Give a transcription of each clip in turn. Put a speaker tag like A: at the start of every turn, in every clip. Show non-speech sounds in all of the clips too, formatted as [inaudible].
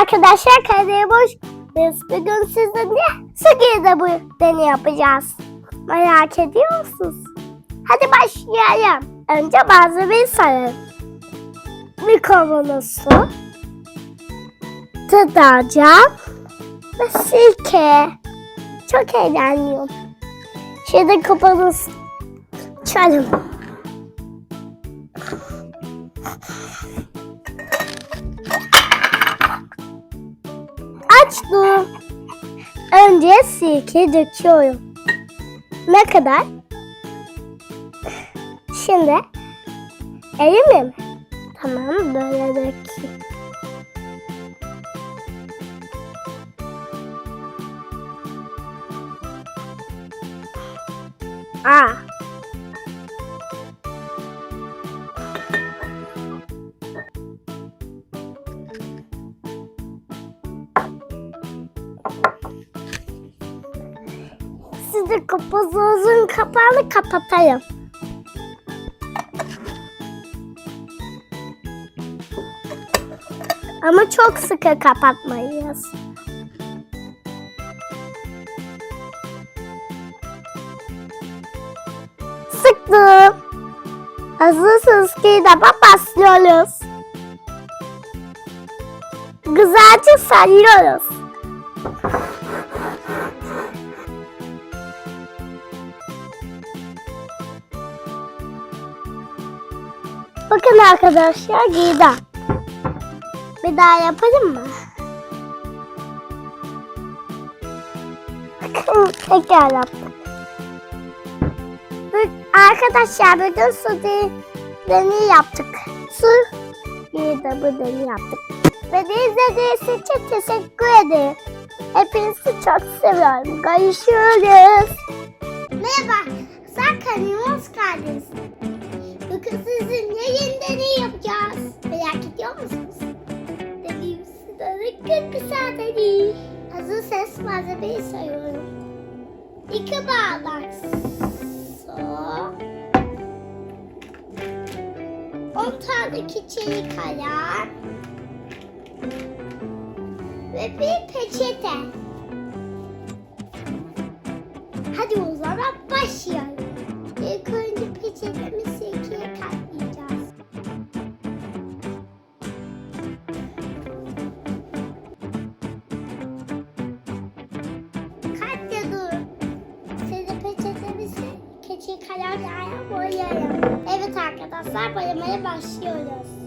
A: arkadaşlar Kadir Boş. Bugün sizinle su girdi bu deney yapacağız. Merak ediyor musunuz? Hadi başlayalım. Önce malzemeyi sayalım. Bir kavanoz su. Deterjan ve sirke. Çok eğleniyorum. Şimdi kapanız çalım. Açtım. Önce sirke döküyorum. Ne kadar? Şimdi elimle mi? Tamam böyle dökeyim. Aa. Sizi kapazınızın kapağını kapatayım. Ama çok sıkı kapatmayız. Sıktım. Hazırsınız ki defa başlıyoruz. Güzelce sarıyoruz. Bakın arkadaşlar giydim. Bir daha yapalım mı? Bakın [laughs] tekrar yaptık. Arkadaşlar bugün su de- deneyi yaptık. Su giydi bu deneyi yaptık. Beni izlediğiniz için teşekkür ederim. Hepinizi çok seviyorum. Görüşürüz. Merhaba. Sen kanalıma hoş sizinle yeni deney yapacağız. Merak ediyor musunuz? Deneyimizin adı çok güzel deney. Hazır ses malzemeyi sayıyorum. İki bardak su. 10 tane keçeli kalem. Ve bir peçete. Hadi o zaman başlayalım. İlk önce peçetemizi arkadaşlar boyamaya başlıyoruz.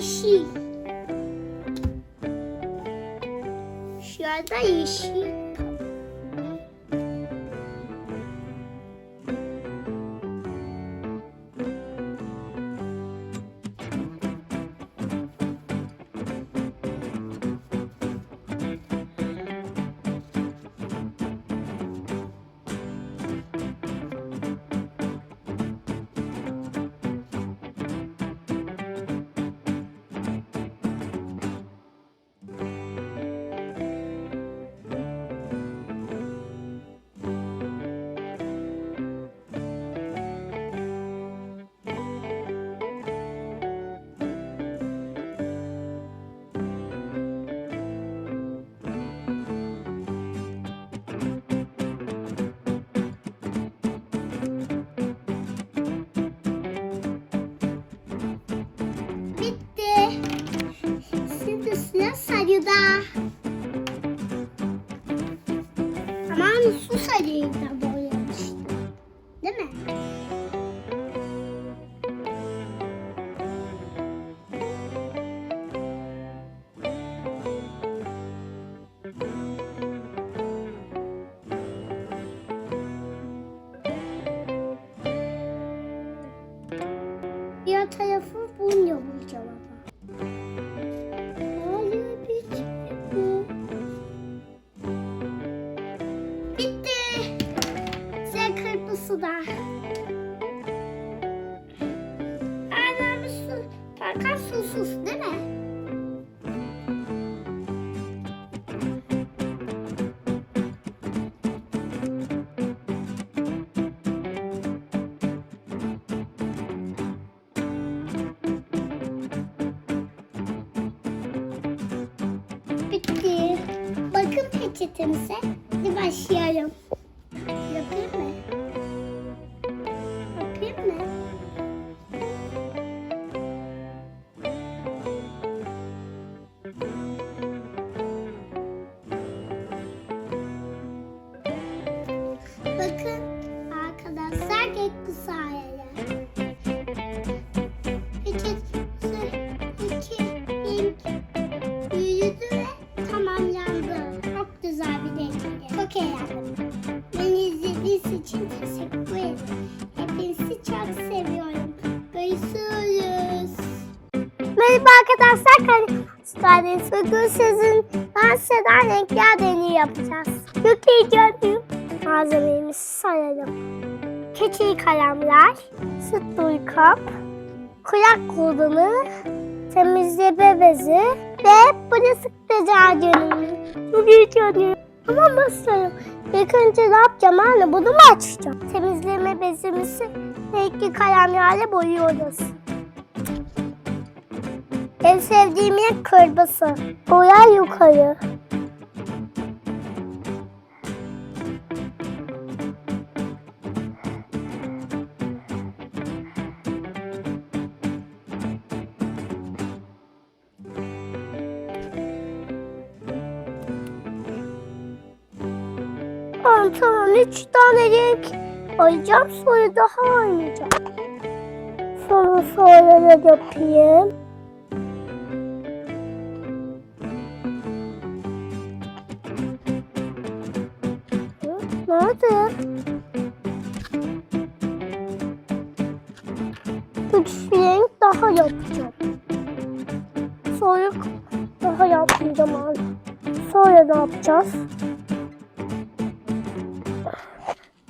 A: Sırada yeşil. Şurada yeşil. 감. Hadi başlayalım. Bugün sizin dans eden renkler deneyi yapacağız. Çok heyecanlıyım. Malzememizi sayalım. Keçi kalemler, süt duy kap, kulak kullanı, temizleme bezi ve bulaşık deterjanı. Çok heyecanlıyım. Ama nasıl? İlk önce ne yapacağım anne? Bunu mu açacağım? Temizleme bezimizi renkli kalemlerle boyuyoruz. En sevdiğim renk kırmızı. Boya yukarı. Tamam tamam üç tane renk alacağım sonra daha oynayacağım. Sonra sonra da yapayım. Yapacağız?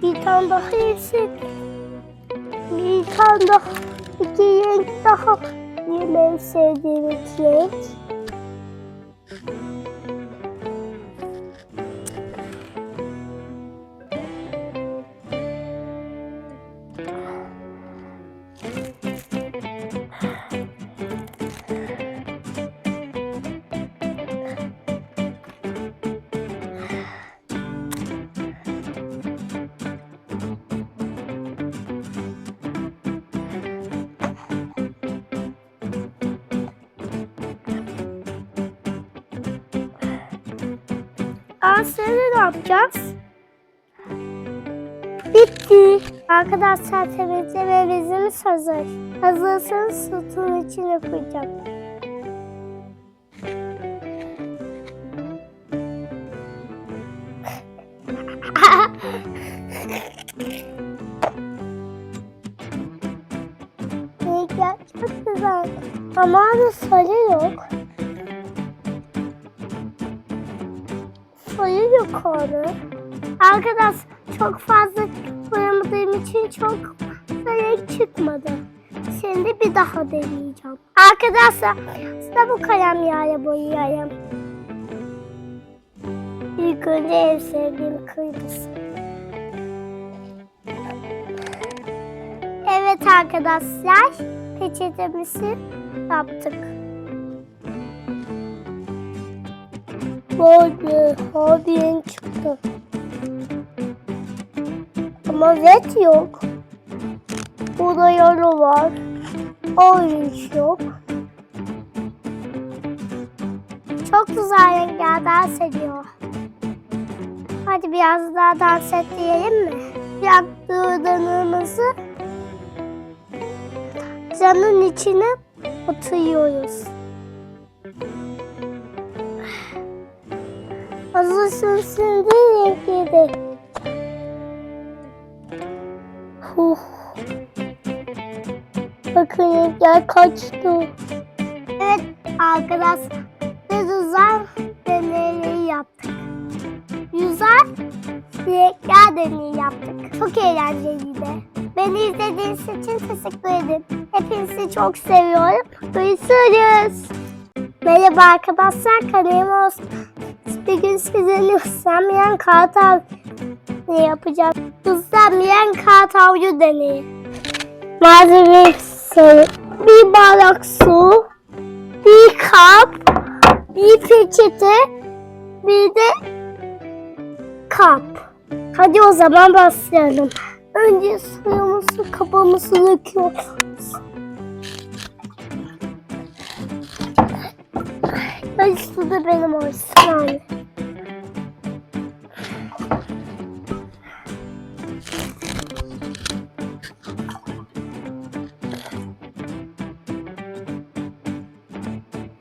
A: Bir tane daha eksik. Bir tane daha. iki renk daha. En sevdiğim iki sonra ne yapacağız? Bitti. Arkadaşlar temizleme bezimiz hazır. Hazırsanız sütun içine koyacağım. Renkler [laughs] çok güzel. Ama da sarı yok. Yukarı. Arkadaş çok fazla boyamadığım için çok renk çıkmadı. Şimdi bir daha deneyeceğim. Arkadaşlar size bu kalem yağıyla boyayayım. İlk önce en sevdiğim kırmızı. Evet arkadaşlar peçetemizi yaptık. Be, hadi renk çıktı. Ama red yok. Burada yellow var. Orange yok. Çok güzel renkler dans ediyor. Hadi biraz daha dans et diyelim mi? Yaktığımızı canın içine atıyoruz. Hazırsın şimdi renkleri. Huh. Bakın renkler kaçtı. Evet arkadaşlar biz uzay deneyleri yaptık. Yüzer renkler deneyi yaptık. Çok eğlenceliydi. Beni izlediğiniz için teşekkür ederim. Hepinizi çok seviyorum. Görüşürüz. Merhaba arkadaşlar kanalım olsun. Bir gün sizinle ıslanmayan kartal ne yapacağım? Islanmayan kartalcı deneyi. Malzemesi bir bardak su, bir kap, bir peçete, bir de kap. Hadi o zaman başlayalım. Önce suyumuzu kabımızı döküyoruz. Su da benim olsun yani.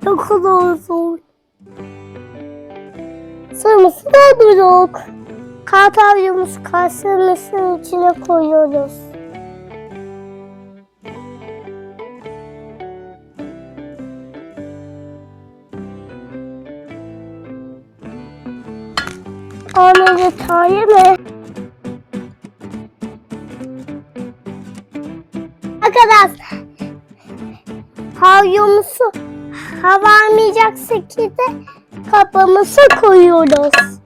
A: Ne kadar zor. Suyumuzu doldurduk. Kartavyumuzu kasırmasının içine koyuyoruz. Onu detayı mı? Arkadaşlar havyumuzu hava almayacak şekilde kapımızı koyuyoruz.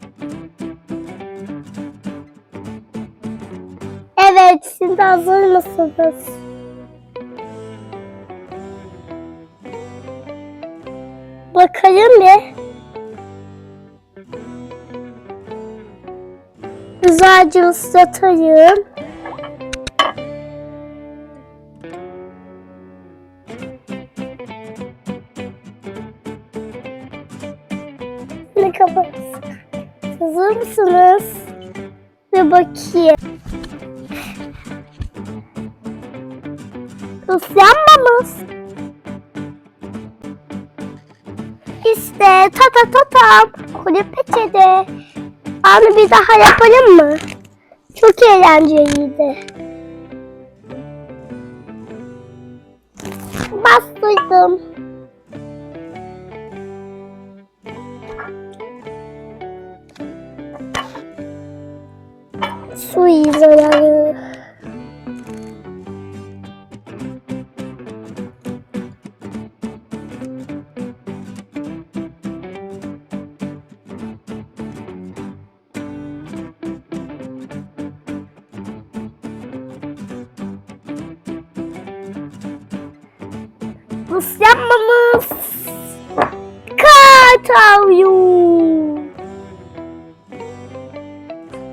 A: Evet, şimdi hazır mısınız? Bakalım bir. Güzelce ıslatayım. Ne kapat? Hazır mısınız? Ve bakayım. Islanmamış. İşte ta ta ta tam. Kule peçete. Anı bir daha yapalım mı? Çok eğlenceliydi. Bastırdım. Su izolaları. Bus yapmamız. Kartavyu.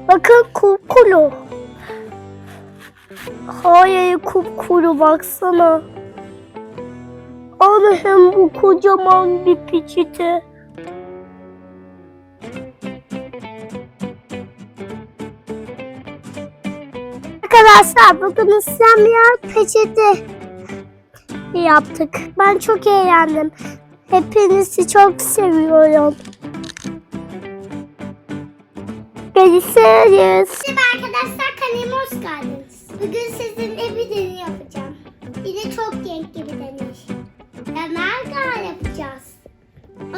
A: Bakın kupkuru. Hayır kupkuru baksana. Allah'ım bu kocaman bir peçete. Arkadaşlar bakın ıslanmayan peçete yaptık. Ben çok eğlendim. Hepinizi çok seviyorum. Görüşürüz.
B: Merhaba arkadaşlar kanalıma hoş geldiniz. Bugün sizinle bir deney yapacağım. Yine çok renkli bir deney. Yanardağ yapacağız.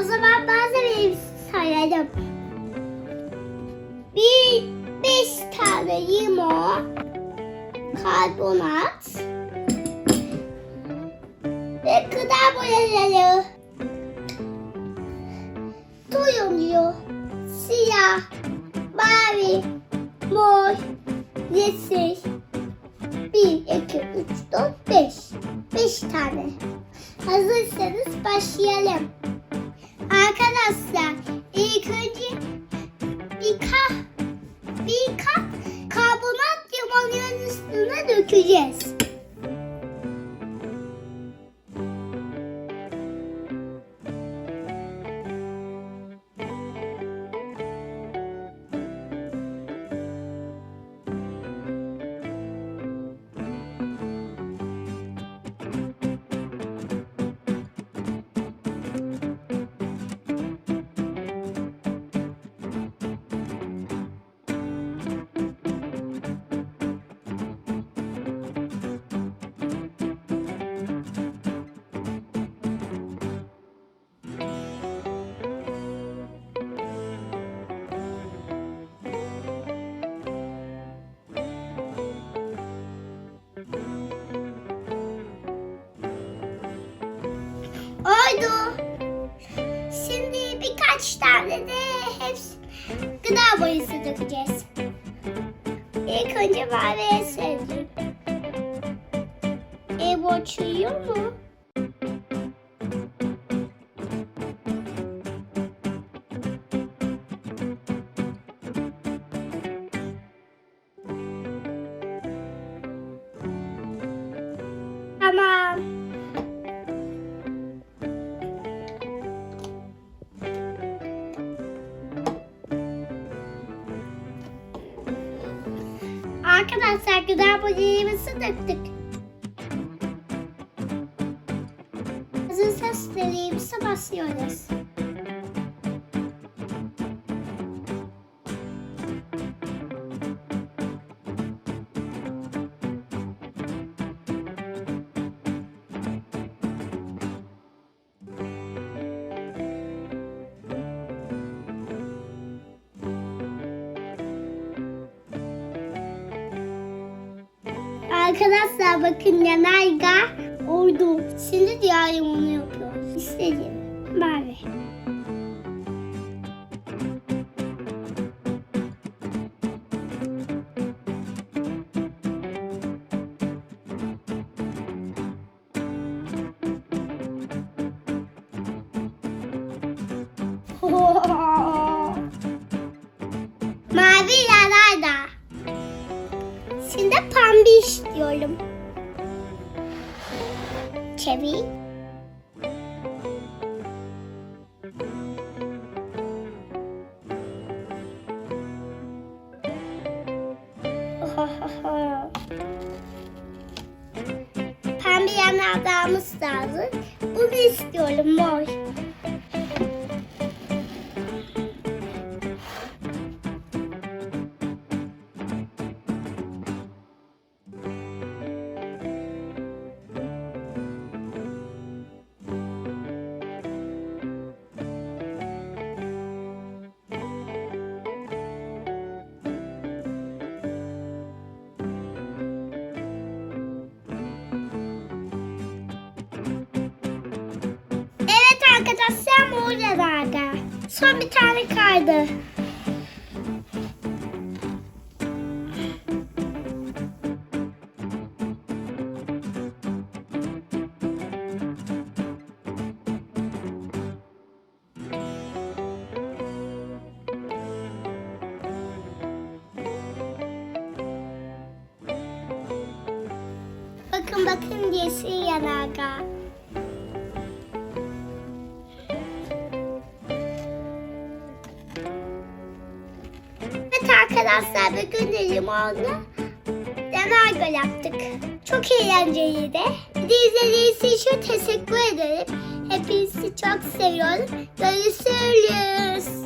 B: O zaman malzemeleri sayalım. Bir, beş tane limon, karbonat gıda boyaları. Turuncu, siyah, mavi, mor, yeşil. 1, 2, 3, 4, 5. 5 tane. Hazırsanız başlayalım. Arkadaşlar ilk önce bir kap, bir kap karbonat limonun üstüne dökeceğiz. Tane de hepsi gıda boyası dökeceğiz. İlk önce maviye sevdim. E borç uyuyor mu? Gıda boyayımızı döktük. Hazırsa sütlerimize basıyoruz. Arkadaşlar bakın yanarga oldu. Şimdi diğer yumunu yapıyoruz. İstediğim. Mavi Chevy. Arkadaşlar mor yanardağ. Son bir tane kaldı. Bakın bakın yeşil yanardağ. Arkadaşlar bugün de limonlu yanarga yaptık. Çok eğlenceliydi. Bir de izlediğiniz için teşekkür ederim. Hepinizi çok seviyorum. Görüşürüz.